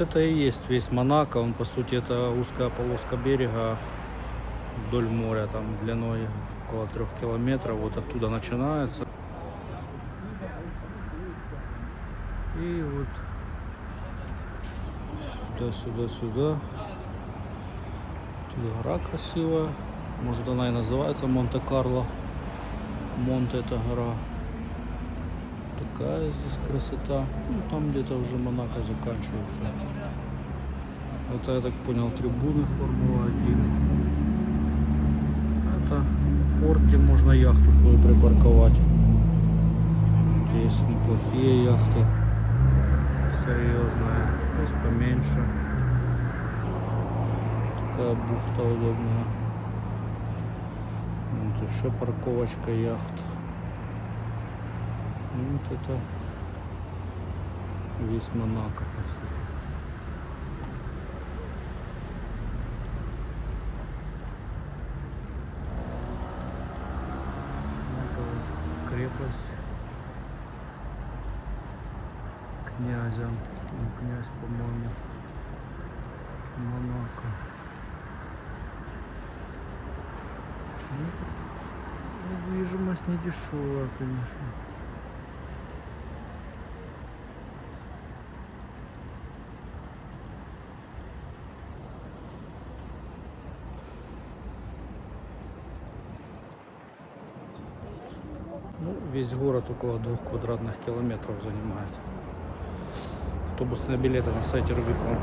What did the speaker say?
Это и есть весь Монако. Он, по сути, это узкая полоска берега вдоль моря, там длиной около трех километров. Вот оттуда начинается. И вот сюда, сюда, сюда. Тут гора красивая. Может она и называется Монте-Карло. Монте это гора. Такая здесь красота. Ну, там где-то уже Монако заканчивается. Это, я так понял, трибуны Формулы-1. Это порт, где можно яхту свою припарковать. Есть неплохие яхты. Серьезная. Есть поменьше. Такая бухта удобная. Вот еще парковочка яхт. Ну, Вот это весь Монако, крепость князя. Ну, князь, по-моему, Монако. Ну, Недвижимость не дешевая, конечно. Ну, весь город около двух квадратных километров занимает. Автобусные билеты на сайте Рубикон.